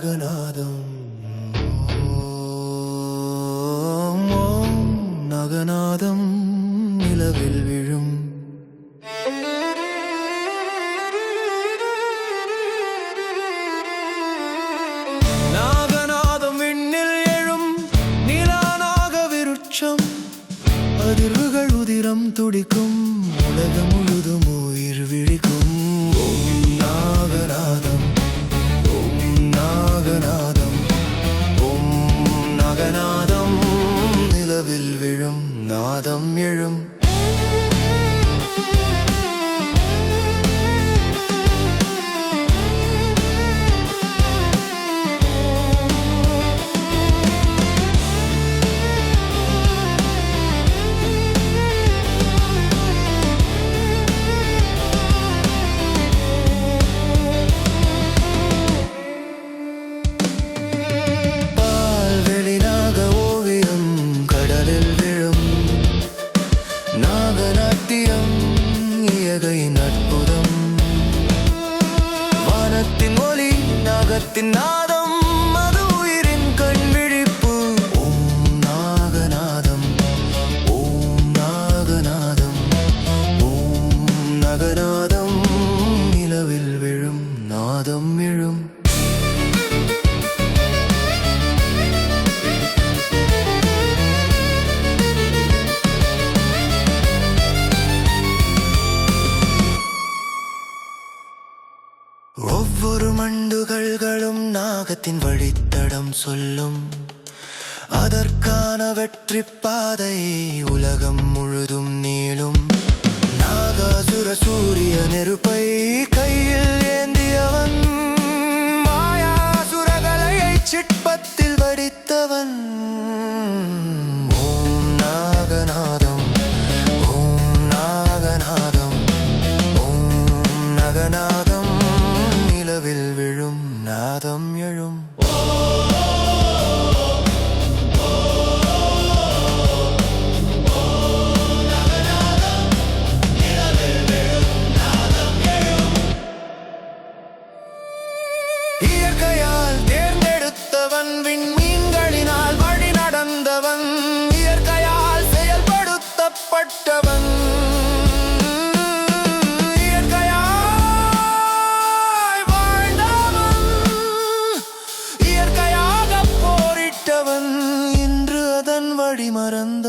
நகநாதம். நகநாதம் நிலவில் விழும். நாகநாதம் விண்ணில் எழும் நிலாநாக விருட்சம். அதிர்வுகள் உதிரம் துடிக்கும் உலகம் முழுதுமோ விழும் நாதம் வானத்தின் ஒளி நாகத்தின் நாத மண்டுகள்களும் நாகத்தின் வழித்தடம் சொல்லும். அதற்கான வெற்றி பாதை உலகம் முழுதும் நீளும். நாகாசுர சூரிய நெருப்பை கையில் செயல்படுத்தப்பட்டவன் இயற்கையாய் வாழ்ந்தவன். இயற்கையாக போரிட்டவன். இன்று அதன் வழி மறந்த